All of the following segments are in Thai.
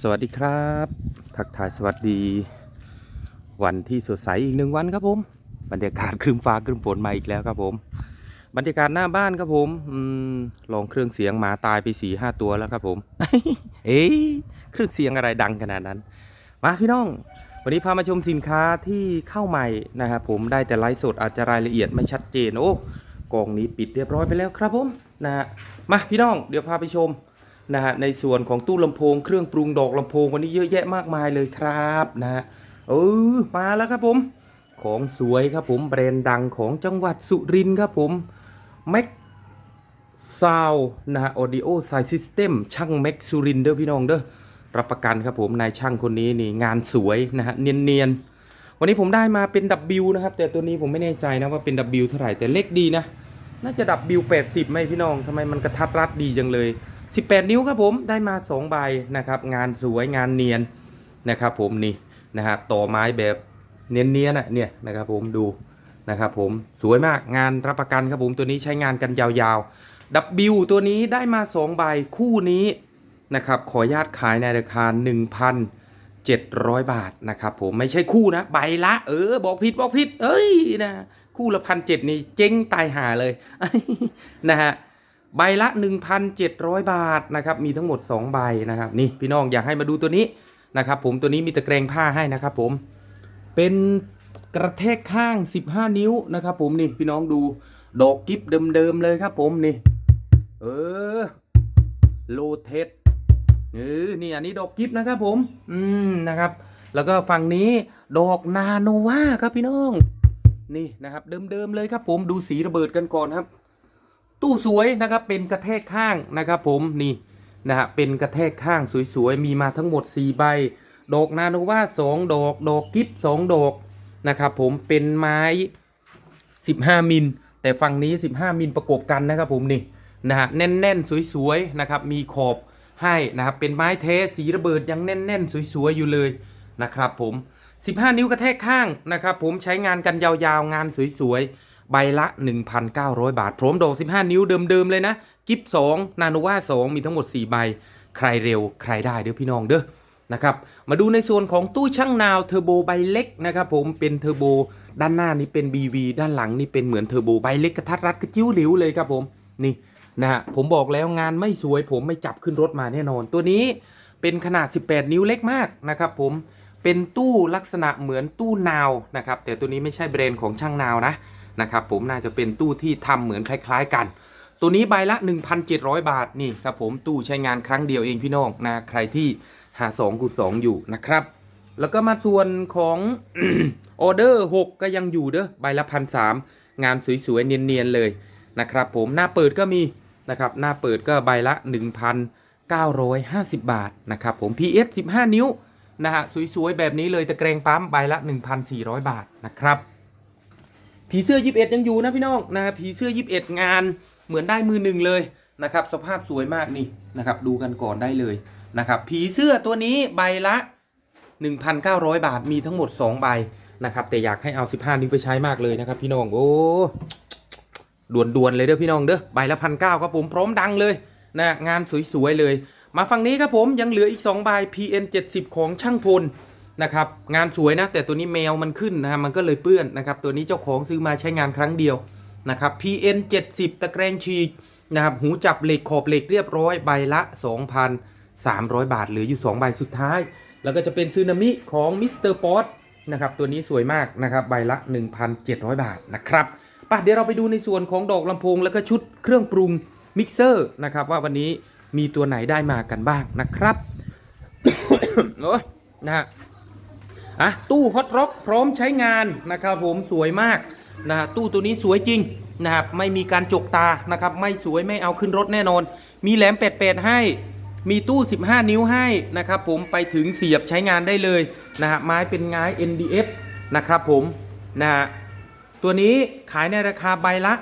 สวัสดีครับ ทักทายสวัสดี วันที่สดใสอีกหนึ่งวันครับผม บรรยากาศครึมฟ้าครึมฝนมาอีกแล้วครับผม บรรยากาศหน้าบ้านครับผมอมลองเครื่องเสียงหมาตายไปสี่ห้าตัวแล้วครับผม เอ้ยเครื่องเสียงอะไรดังขนาดนั้น มาพี่น้อง วันนี้พามาชมสินค้าที่เข้าใหม่นะครับผมได้แต่ไลฟ์สดอาจจะรายละเอียดไม่ชัดเจนโอ้กองนี้ปิดเรียบร้อยไปแล้วครับผมนะฮะมาพี่น้องเดี๋ยวพาไปชม นะฮะในส่วนของตู้ลำโพงเครื่องปรุงดอกลำโพงวันนี้เยอะแยะมากมายเลยครับนะฮะเออมาแล้วครับผม ของสวยครับผมแบรนด์ดังของจังหวัดสุรินทร์ครับผมแม็กซาวนะฮะออดิโอไซซิสเต็มช่างแม็กสุรินทร์เด้อพี่น้องเด้อรับประกันครับผมนายช่างคนนี้นี่งานสวยนะฮะเนียนๆ วันนี้ผมได้มาเป็น W นะครับ แต่ตัวนี้ผมไม่แน่ใจนะว่าเป็น W เท่าไหร่แต่เล็กดีนะ น่าจะ W 80ไหมพี่น้องทำไมมันกระทัดรัดดีจังเลย 18 นิ้วครับผมได้มา 2 ใบนะครับ งานสวยงานเนียนนะครับ ผมนี่นะฮะต่อไม้แบบเนียนๆน่ะเนี่ยนะครับผมดูนะครับผมสวยมากงานรับประกันครับผมตัวนี้ใช้งานกันยาวๆ W ตัวนี้ได้มา 2 ใบคู่นี้นะครับขอญาตขายในราคา 1,700 บาทนะครับผมไม่ใช่คู่นะใบละ เออ บอกผิดบอกผิด เอ้ยนะคู่ละพันเจ็ดนี่เจ๊งตายหาเลยนะฮะ ใบละ 1,700 บาทนะครับมีทั้งหมด 2 ใบนะครับนี่พี่น้องอยากให้มาดูตัวนี้นะครับผมตัวนี้มีตะแกรงผ้าให้นะครับผมเป็นกระแทกข้าง 15 นิ้วนะครับผมนี่พี่น้องดูดอกกิฟเดิมๆเลยครับผมนี่เออโลเทสเออนี่อันนี้ดอกกิฟนะครับผม อืมนะครับ แล้วก็ฝั่งนี้ดอกนาโนวาครับพี่น้อง นี่นะครับเดิมๆเลยครับผมดูสีระเบิดกันก่อนครับ ตู้สวยนะครับเป็นกระแทกข้างนะครับผมนี่นะฮะเป็นกระแทกข้างสวยๆ มีมาทั้งหมด 4 ใบ ดอกนาโนวา2 ดอก ดอกกิฟ2ดอกนะครับผมเป็นไม้ 15 มิล แต่ฝั่งนี้ 15 มิลประกบกันนะครับผมนี่นะฮะแน่นๆ สวยๆนะครับมีขอบให้นะครับเป็นไม้เทสสีระเบิดยังแน่นๆ สวยๆ อยู่เลยนะครับผม 15 นิ้วกระแทกข้างนะครับผมใช้งานกันยาวๆ งานสวยๆ ใบละ 1,900 บาท พร้อมดอก 15 นิ้วเดิมๆเลยนะ กิฟ2นาโนวา2 มีทั้งหมด 4 ใบ ใครเร็วใครได้เด้อพี่น้องเด้อนะครับ มาดูในส่วนของตู้ช่างนาวเทอร์โบใบเล็กนะครับผมเป็นเทอร์โบด้านหน้านี้เป็น BV ด้านหลังนี่เป็นเหมือนเทอร์โบใบเล็กกระทัดรัดกระจิ้วหลิวเลยครับผมนี่นะฮะผมบอกแล้วงานไม่สวย ผมไม่จับขึ้นรถมาแน่นอน ตัวนี้เป็นขนาด 18 นิ้วเล็กมากนะครับผมเป็นตู้ลักษณะเหมือนตู้นาวนะครับแต่ตัวนี้ไม่ใช่แบรนด์ของช่างนาวนะ นะครับผมน่าจะเป็นตู้ที่ทำเหมือนคล้าย ๆ กัน ตัวนี้ใบละ 1,700 บาทนี่ครับผมตู้ใช้งานครั้งเดียวเองพี่น้องนะใครที่หา2คู2อยู่นะครับ แล้วก็มาส่วนของออเดอร์ 6 ก็ยังอยู่เด้อใบละพันสงานสวยๆเนียนๆเลยนะครับผมหน้าเปิดก็มีนะครับหน้าเปิดก็ใบละ 1,950 บาทนะครับผม PS 15 นิ้วนะฮะสวยๆแบบนี้เลยตะแกรงปั๊มใบละ 1,400 บาทนะครับ ผีเสื้อ 21 ยังอยู่นะพี่น้องนะผีเสื้อ 21 งานเหมือนได้มือหนึ่งเลยนะครับ สภาพสวยมากนี่นะครับ ดูกันก่อนได้เลยนะครับ ผีเสื้อตัวนี้ใบละ 1,900 บาทมีทั้งหมด 2 ใบนะครับ แต่อยากให้เอา 15 นิ้วไปใช้มากเลยนะครับ พี่น้องโอ้ด่วนๆเลยเด้อพี่น้องเด้อใบละพันเก้าครับผมพร้อมดังเลยนะงานสวยๆเลย มาฝั่งนี้ครับผมยังเหลืออีก 2 ใบ PN 70 ของช่างพล นะครับงานสวยนะแต่ตัวนี้แมวมันขึ้นนะฮะมันก็เลยเปื้อนนะครับตัวนี้เจ้าของซื้อมาใช้งานครั้งเดียวนะครับ PN 70 ตะแกรงฉีกนะครับหูจับเหล็กขอบเหล็กเรียบร้อยใบละ 2,300 บาทเหลืออยู่ 2 ใบสุดท้าย แล้วก็จะเป็นซึนามิของมิสเตอร์ป๊อตนะครับตัวนี้สวยมากนะครับใบละ 1,700 บาทนะครับป่ะเดี๋ยวเราไปดูในส่วนของดอกลำโพงแล้วก็ชุดเครื่องปรุงมิกเซอร์นะครับว่าวันนี้มีตัวไหนได้มากันบ้างนะครับโอ้ยนะฮะ อะตู้ฮอตร็อกพร้อมใช้งานนะครับผมสวยมากนะฮะตู้ตัวนี้สวยจริงนะครับไม่มีการจกตานะครับไม่สวยไม่เอาขึ้นรถแน่นอน มีแหลมแปดๆให้ มีตู้ 15 นิ้วให้นะครับผมไปถึงเสียบใช้งานได้เลยนะฮะไม้เป็นไม้ NDF นะครับผมนะฮะตัวนี้ขายในราคาใบละ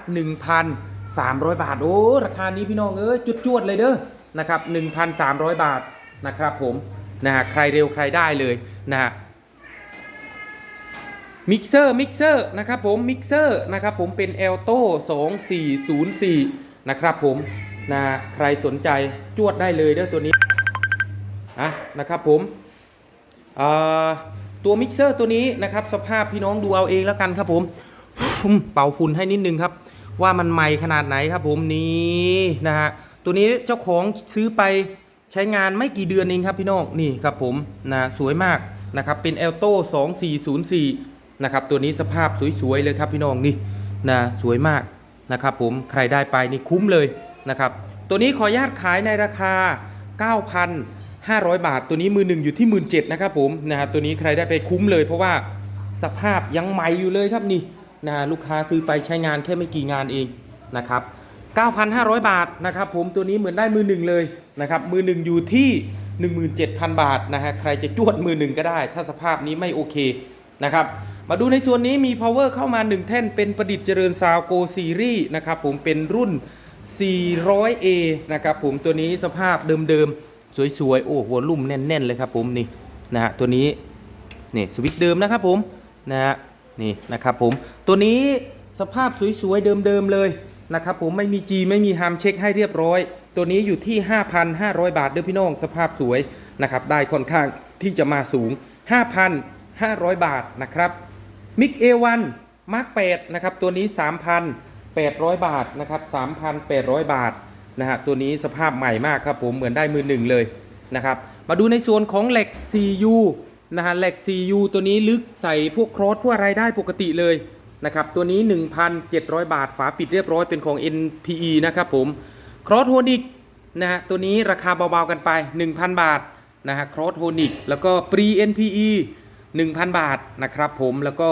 1,300 บาท โอ้ราคานี้พี่น้องเอ้ยจวดๆเลยเด้อนะครับ1,300 บาทนะครับผมนะฮะใครเร็วใครได้เลยนะฮะ มิกเซอร์มิกเซอร์นะครับผมมิกเซอร์นะครับผมเป็น a l t o 2404 นะครับผมนะใครสนใจจวดได้เลยเด้อตัวนี้อะนะครับผมตัวมิกเซอร์ตัวนี้นะครับสภาพพี่น้องดูเอาเองแล้วกันครับผมเป่าฝุ่นให้นิดนึงครับ ว่ามันใหม่ขนาดไหนครับผมนี่นะฮะตัวนี้เจ้าของซื้อไปใช้งานไม่กี่เดือนเองครับพี่น้องนี่ครับผมนะสวยมากนะครับเป็น a l t o 2404 นะครับตัวนี้สภาพสวยๆเลยครับพี่น้องนี่นะสวยมากนะครับผมใครได้ไปนี่คุ้มเลยนะครับตัวนี้ขออนุญาตขายในราคา 9,500 บาท ตัวนี้มือหนึ่งอยู่ที่ 17,000นะครับผมนะฮะตัวนี้ใครได้ไปคุ้มเลย เพราะว่าสภาพยังใหม่อยู่เลยครับนี่นะลูกค้าซื้อไปใช้งานแค่ไม่กี่งานเองนะครับ9,500 บาทนะครับผมตัวนี้เหมือนได้มือหนึ่งเลยนะครับมือหนึ่งอยู่ที่ 17,000 บาทนะฮะใครจะจวดมือหนึ่งก็ได้ ถ้าสภาพนี้ไม่โอเคนะครับ มาดูในส่วนนี้มี power เข้ามา 1 แท่นเป็นประดิษฐ์เจริญซาวโกซีรีส์นะครับผมเป็นรุ่น 400A นะครับผมตัวนี้สภาพเดิมๆ สวยๆ โอ้หัวลุ่มแน่น ๆ เลยครับผมนี่นะฮะตัวนี้นี่สวิตช์เดิมนะครับผมนะฮะนี่นะครับผมตัวนี้สภาพสวยๆ เดิมๆ เลยนะครับผมไม่มีจีไม่มีฮามเช็คให้เรียบร้อย ตัวนี้อยู่ที่ 5,500 บาทเด้อพี่น้องสภาพสวยนะครับได้ค่อนข้างที่จะมาสูง 5,500 บาทนะครับ มิก A1 มาร์ก8นะครับตัวนี้ 3,800 บาทนะครับ3,800 บาทนะฮะตัวนี้สภาพใหม่มากครับผมเหมือนได้มือหนึ่งเลยนะครับมาดูในส่วนของเหล็ก CU นะฮะเหล็ก CU ตัวนี้ลึกใส่พวกครอสพวกอะไรได้ปกติเลยนะครับตัวนี้ 1,700 บาทฝาปิดเรียบร้อยเป็นของ NPE นะครับผมครอสโฮนิกนะฮะตัวนี้ราคาเบาๆกันไป 1,000 บาทนะฮะครอสโฮนิกแล้วก็ปรี NPE 1,000 บาทนะครับผมแล้วก็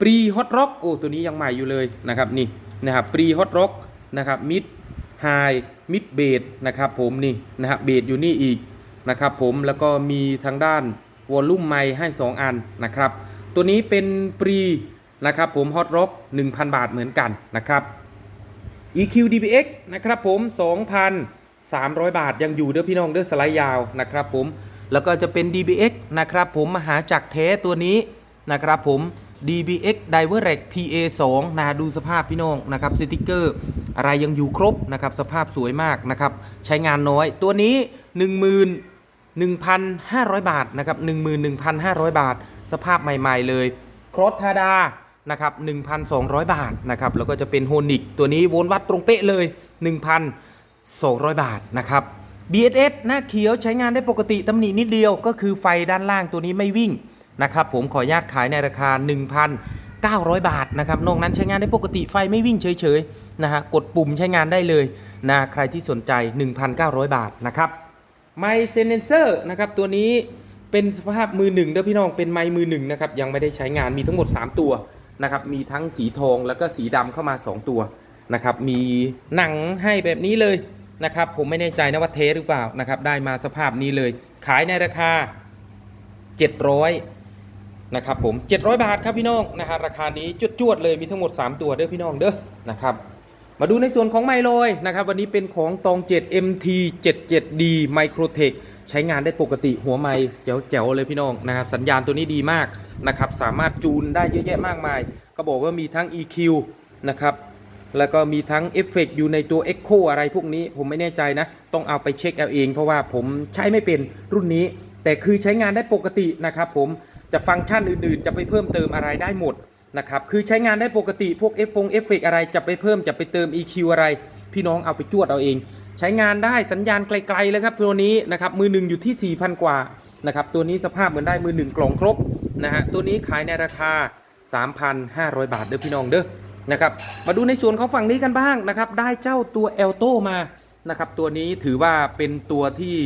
ปรีฮอตร็อกโอ้ตัวนี้ยังใหม่อยู่เลยนะครับนี่นะครับปรีฮอตร็อกนะครับมิดไฮมิดเบดนะครับผมนี่นะครับเบดอยู่นี่อีกนะครับผมแล้วก็มีทางด้านวอลลุ่มไมให้ 2 อันนะครับ ตัวนี้เป็นปรีนะครับผมฮอตร็อก1,000 บาทเหมือนกันนะครับ EQ DBX นะครับผม 2,300 บาทยังอยู่เด้อพี่น้องเด้อสไลด์ยาวนะครับผม แล้วก็จะเป็น DBX นะครับผมมหาจักรแท้ตัวนี้นะครับผม DBX Direct PA 2 นะดูสภาพพี่น้องนะครับสติกเกอร์ อะไรยังอยู่ครบนะครับสภาพสวยมากนะครับใช้งานน้อยตัวนี้ 11,500 บาทนะครับ11,500 บาท สภาพใหม่ ๆ เลยครอสทาดานะครับ1,200 บาทนะครับแล้วก็จะเป็นโฮนิกตัวนี้โวลต์วัดตรงเป๊ะเลย 1,200 บาทนะครับ BSS หน้าเขียวใช้งานได้ปกติตำหนินิดเดียวก็คือไฟด้านล่างตัวนี้ไม่วิ่งนะครับผมขออนุญาตขายในราคา 1,900 บาทนะครับนอกนั้นใช้งานได้ปกติไฟไม่วิ่งเฉยๆนะฮะกดปุ่มใช้งานได้เลยนะใครที่สนใจ 1,900 บาทนะครับไมเซนเซอร์นะครับตัวนี้เป็นสภาพมือหนึ่งเด้อพี่น้องเป็นไมค์มือหนึ่งนะครับยังไม่ได้ใช้งานมีทั้งหมด 3 ตัวนะครับมีทั้งสีทองแล้วก็สีดำเข้ามา 2 ตัวนะครับมีหนังให้แบบนี้เลย นะครับผมไม่แน่ใจนะว่าเทสหรือเปล่านะครับได้มาสภาพนี้เลย ขายในราคา 700นะครับผม 700 บาทครับพี่น้องนะฮะราคานี้จวดๆเลยมีทั้งหมด 3 ตัวเด้อพี่น้องเด้อนะครับมาดูในส่วนของไมโลยนะครับวันนี้เป็นของตอง 7 MT 77D Microtech ใช้งานได้ปกติหัวไม้แจ๋วๆเลยพี่น้องนะครับสัญญาณตัวนี้ดีมากนะครับสามารถจูนได้เยอะแยะมากมาย ก็บอกว่ามีทั้ง EQ นะครับ แล้วก็มีทั้งเอฟเฟกอยู่ในตัว Echo อะไรพวกนี้ผมไม่แน่ใจนะ ต้องเอาไปเช็คเอาเอง เพราะว่าผมใช้ไม่เป็นรุ่นนี้ แต่คือใช้งานได้ปกตินะครับผมจะฟังก์ชันอื่นๆ จะไปเพิ่มเติมอะไรได้หมดนะครับคือใช้งานได้ปกติพวกเอฟฟงเอฟเฟกอะไรจะไปเพิ่มจะไปเติม EQ อะไร พี่น้องเอาไปจวดเอาเอง ใช้งานได้สัญญาณไกลๆเลยครับตัวนี้นะครับมือหนึ่งอยู่ที่ 4,000 กว่านะครับตัวนี้สภาพเหมือนได้มือหนึ่งกล่องครบนะฮะตัวนี้ขายในราคา 3,500 บาทเด้อพี่น้องเด้อ นะครับ มาดูในส่วนของฝั่งนี้กันบ้างนะครับ ได้เจ้าตัวเอลโตมานะครับ ตัวนี้ถือว่าเป็นตัวที่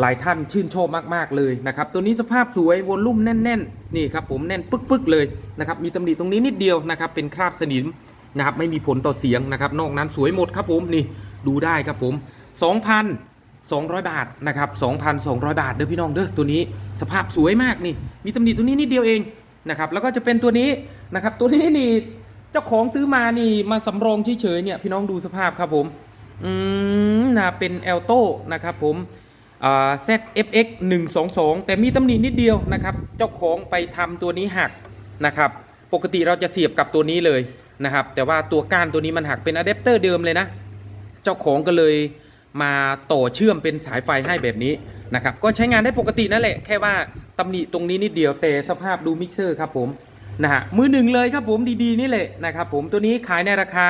หลายท่านชื่นชอบมากๆเลยนะครับ ตัวนี้สภาพสวยวอลลุ่มแน่นๆนี่ครับผมแน่นปึ๊กๆเลยนะครับ มีตำหนิตรงนี้นิดเดียวนะครับ เป็นคราบสนิมนะครับ ไม่มีผลต่อเสียงนะครับ นอกนั้นสวยหมดครับผมนี่ดูได้ครับผม 2,200 บาทนะครับ 2,200 บาทเด้อพี่น้องเด้อตัวนี้สภาพสวยมากนี่ มีตำหนิตัวนี้นิดเดียวเองนะครับ แล้วก็จะเป็นตัวนี้นะครับ ตัวนี้นี่ เจ้าของซื้อมานี่มาสำรองเฉยๆเนี่ยพี่น้องดูสภาพครับผมอืมนะเป็นเอลโต้นะครับผมอ่า ZFX 122 แต่มีตำหนินิดเดียวนะครับ เจ้าของไปทำตัวนี้หักนะครับ ปกติเราจะเสียบกับตัวนี้เลยนะครับ แต่ว่าตัวก้านตัวนี้มันหักเป็นอะแดปเตอร์เดิมเลยนะ เจ้าของก็เลยมาต่อเชื่อมเป็นสายไฟให้แบบนี้นะครับ ก็ใช้งานได้ปกตินั่นแหละ แค่ว่าตำหนิตรงนี้นิดเดียวแต่สภาพดูมิกเซอร์ครับผม นะฮะมือหนึ่งเลยครับผมดีๆนี่แหละนะครับผมตัวนี้ขายในราคา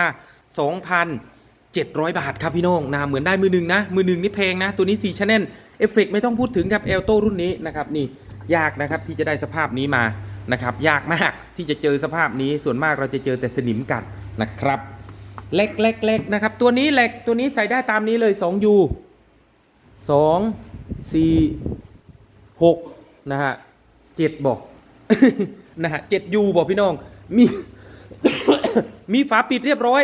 2,700 บาทครับพี่น้องนะเหมือนได้มือหนึ่งนะมือหนึ่งนี่แพงนะ ตัวนี้4 Channel เอฟเฟกไม่ต้องพูดถึงครับเอลโตรุ่นนี้นะครับนี่ยากนะครับที่จะได้สภาพนี้มานะครับยากมากที่จะเจอสภาพนี้ส่วนมากเราจะเจอแต่สนิมกันนะครับเล็กเล็กเล็กนะครับ ตัวนี้เหล็กตัวนี้ใส่ได้ตามนี้เลย 2U สองสี่หกนะฮะเจ็ดบอก นะฮะเจ็ดยูบอกพี่น้อง มี มีฝาปิดเรียบร้อย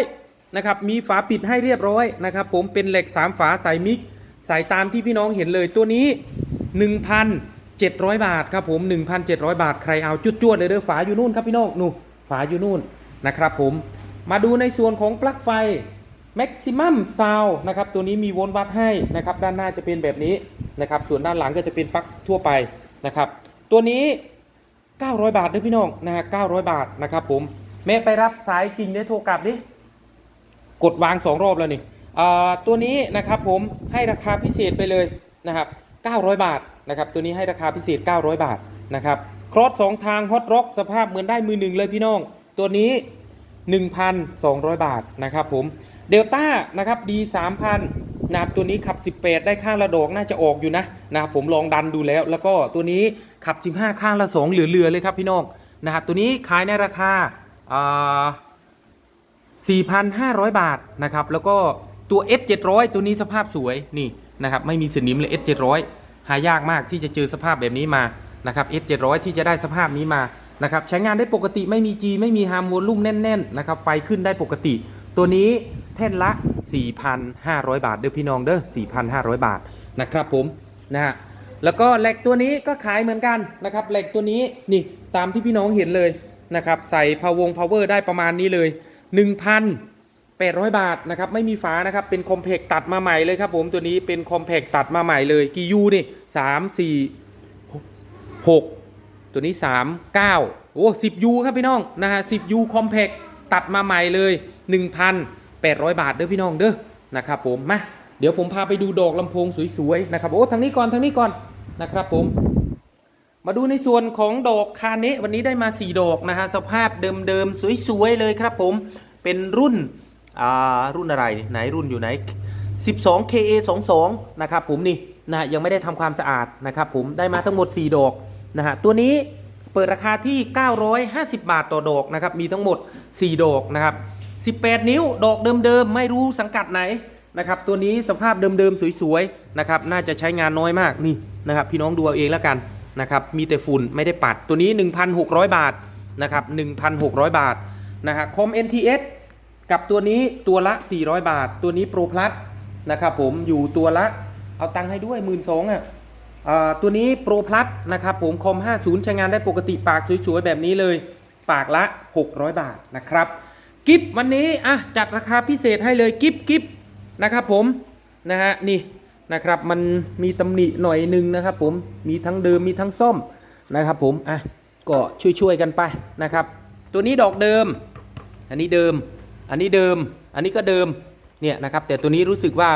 นะครับ มีฝาปิดให้เรียบร้อยนะครับ ผมเป็นเหล็กสามฝาใส่มิกใส่ตามที่พี่น้องเห็นเลยตัวนี้ 1,700 บาทครับผม 1,700 บาทใครเอาจุดๆเลยเด้อฝาอยู่นู่นครับพี่น้องนู่นฝาอยู่นู่นนะครับผมมาดูในส่วนของปลั๊กไฟ Maximum Sound นะครับตัวนี้มีโวลต์วัดให้นะครับด้านหน้าจะเป็นแบบนี้นะครับส่วนด้านหลังก็จะเป็นปลั๊กทั่วไปนะครับตัวนี้ 900 บาทด้วยพี่น้องนะฮะ900 บาทนะครับผมแม่ไปรับสายกิ่งได้โทรกลับดิกดวางสองรอบแล้วนี่ตัวนี้นะครับผมให้ราคาพิเศษไปเลยนะครับ 900 บาทนะครับตัวนี้ให้ราคาพิเศษ 900 บาทนะครับครอสสองทางฮอตร็อกสภาพเหมือนได้มือหนึ่งเลยพี่น้อง ตัวนี้ 1,200 บาทนะครับผมเดลต้านะครับ D 3,000 นะครับตัวนี้ขับ 18 ได้ข้างละดอกน่าจะออกอยู่นะนะครับผมลองดันดูแล้ว แล้วก็ตัวนี้ขับ 15 ข้างละ 2 เหลือๆเลยครับพี่น้องนะครับตัวนี้ขายในราคา4,500 บาทนะครับแล้วก็ตัว S 700 ตัวนี้สภาพสวยนี่นะครับไม่มีสนิมเลย S 700 หายากมากที่จะเจอสภาพแบบนี้มานะครับ S 700 ที่จะได้สภาพนี้มานะครับใช้งานได้ปกติไม่มี G ไม่มีฮาร์โมลุ่มแน่นๆนะครับไฟขึ้นได้ปกติ ตัวนี้แท่นละ 4,500 บาทเด้อพี่น้องเด้อ4,500 บาทนะครับผมนะฮะแล้วก็เหล็กตัวนี้ก็ขายเหมือนกันนะครับเหล็กตัวนี้นี่ตามที่พี่น้องเห็นเลยนะครับใส่พาวงพาวเวอร์ได้ประมาณนี้เลย 1,800 บาทนะครับไม่มีฝานะครับเป็นคอมเพกตัดมาใหม่เลยครับผมตัวนี้เป็นคอมเพกตัดมาใหม่เลยกี่ยูนี่3 4 6ตัวนี้ 3 9โอ้10ยูครับพี่น้องนะฮะ10ยูคอมเพกตัดมาใหม่เลย 800 บาทเด้อพี่น้องเด้อนะครับผมมาเดี๋ยวผมพาไปดูดอกลำโพงสวยๆนะครับโอ้ทางนี้ก่อนทางนี้ก่อนนะครับผม มาดูในส่วนของดอกคาเนะวันนี้ได้มา 4 ดอกนะฮะสภาพเดิมๆสวยๆเลยครับผมเป็นรุ่นอ่ารุ่นอะไรไหนรุ่นอยู่ไหน 12 KA 22 นะครับผมนี่นะยังไม่ได้ทำความสะอาดนะครับผมได้มาทั้งหมด 4 ดอกนะฮะตัวนี้เปิดราคาที่ 950 บาทต่อดอกนะครับมีทั้งหมด 4 ดอกนะครับ 18 นิ้วดอกเดิมๆ ไม่รู้สังกัดไหนนะครับตัวนี้สภาพเดิมๆ สวยๆนะครับน่าจะใช้งานน้อยมากนี่นะครับพี่น้องดูเอาเองแล้วกันนะครับมีแต่ฝุ่นไม่ได้ปัดตัวนี้ 1,600 บาทนะครับ1,600 บาทนะฮะคอม NTS กับตัวนี้ตัวละ 400 บาท ตัวนี้ Pro Plus นะครับผมอยู่ตัวละเอาตังค์ให้ด้วย 1 2ื่นอะอ่าตัวนี้ Pro Plus นะครับผมคอม 50 ใช้งานได้ปกติปากสวยๆ แบบนี้เลย ปากละ 600 บาทนะครับ กิฟวันนี้อะจัดราคาพิเศษให้เลยกิฟกิฟนะครับผมนะฮะนี่นะครับมันมีตำหนิหน่อยหนึงนะครับผมมีทั้งเดิมมีทั้งซ่อมนะครับผมอะก็ช่วยๆกันไปนะครับ ตัวนี้ดอกเดิม อันนี้เดิม อันนี้เดิม อันนี้ก็เดิมเนี่ยนะครับแต่ตัวนี้รู้สึกว่า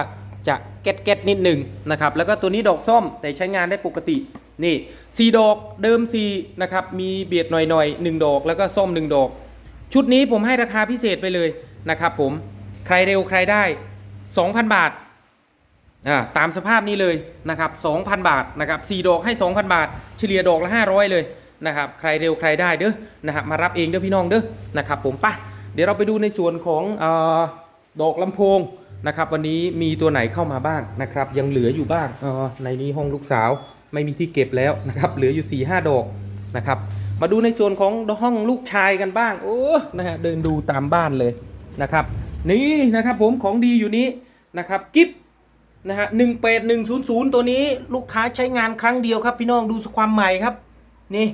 จะแก๊ดแก๊ดนิดหนึ่งนะครับแล้วก็ตัวนี้ดอกส้มแต่ใช้งานได้ปกตินี่สี่ดอกเดิมสี่นะครับมีเบียดหน่อยๆหนึ่งดอกแล้วก็ส้มหนึ่งดอก ชุดนี้ผมให้ราคาพิเศษไปเลยนะครับผมใครเร็วใครได้ 2,000 บาทอ่าตามสภาพนี้เลยนะครับ2,000 บาทนะครับ4ดอกให้ 2,000 บาท เฉลี่ยดอกละ 500 เลยนะครับใครเร็วใครได้เด้อนะครับมารับเองเด้อพี่น้องเด้อนะครับผมปะเดี๋ยวเราไปดูในส่วนของอดอกลำโพงนะครับวันนี้มีตัวไหนเข้ามาบ้างนะครับยังเหลืออยู่บ้างอ๋อในนี้ห้องลูกสาวไม่มีที่เก็บแล้วนะครับเหลืออยู่4-5ดอกนะครับ มาดูในส่วนของห้องลูกชายกันบ้าง โอ้นะฮะเดินดูตามบ้านเลยนะครับ นี่นะครับผมของดีอยู่นี้นะครับกิฟนะฮะหนึ่งเป็ดหนึ่งศูนย์ศูนย์ตัวนี้ลูกค้าใช้งานครั้งเดียวครับ พี่น้องดูความใหม่ครับ นี่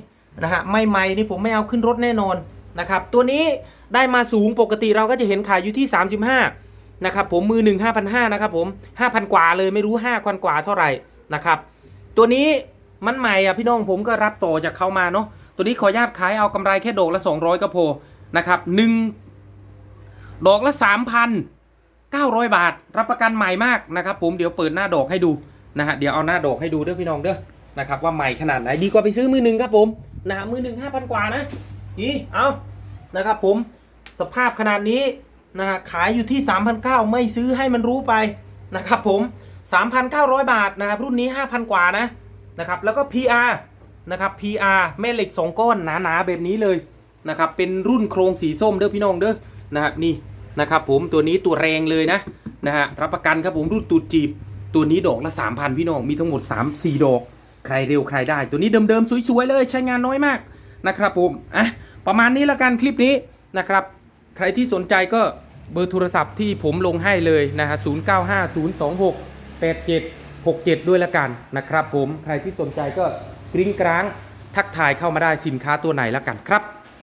นะฮะไม่ใหม่นี่ผมไม่เอาขึ้นรถแน่นอนนะครับ ตัวนี้ได้มาสูงปกติเราก็จะเห็นขายอยู่ที่ 35นะครับผมมือหนึ่งห้าพันห้านะครับผมห้าพันกว่าเลยไม่รู้ห้าพันกว่าเท่าไหร่นะครับ ตัวนี้มันใหม่อะพี่น้องผมก็รับต่อจากเขามาเนาะ ตัวนี้ขออนุญาตขายเอากำไรแค่ดอกละ 200 ก็พอนะครับหนึ่งดอกละ3,000 900 บาท รับประกันใหม่มากนะครับ ผมเดี๋ยวเปิดหน้าดอกให้ดูนะฮะเดี๋ยวเอาหน้าดอกให้ดูเด้อพี่น้องเด้อนะครับว่าใหม่ขนาดไหนดีกว่าไปซื้อมือหนึ่งครับผมนะฮะมือหนึ่งห้าพันกว่านะนี่เอานะครับผมสภาพขนาดนี้นะฮะขายอยู่ที่ 3,900 ไม่ซื้อให้มันรู้ไปนะครับผม 3,900 บาทนะครับรุ่นนี้ 5,000 กว่านะนะครับแล้วก็ PR นะครับ PR แม่เหล็ก2ก้อนหนาๆแบบนี้เลยนะครับเป็นรุ่นโครงสีส้มเด้อพี่น้องเด้อนะครับนี่นะครับผมตัวนี้ตัวแรงเลยนะนะฮะรับประกันครับผมรุ่นตูดจีบ ตัวนี้ดอกละ 3,000 พี่น้องมีทั้งหมด 3 4 ดอก ใครเร็วใครได้ ตัวนี้เดิมๆสวยๆเลยใช้งานน้อยมากนะครับผมอะประมาณนี้แล้วกันคลิปนี้นะครับใครที่สนใจก็เบอร์โทรศัพท์ที่ผมลงให้เลยนะฮะ 0950268767 ด้วยละกันนะครับผม ใครที่สนใจก็ กริ้งกร้าง ทักทายเข้ามาได้สินค้าตัวไหนแล้วกันครับ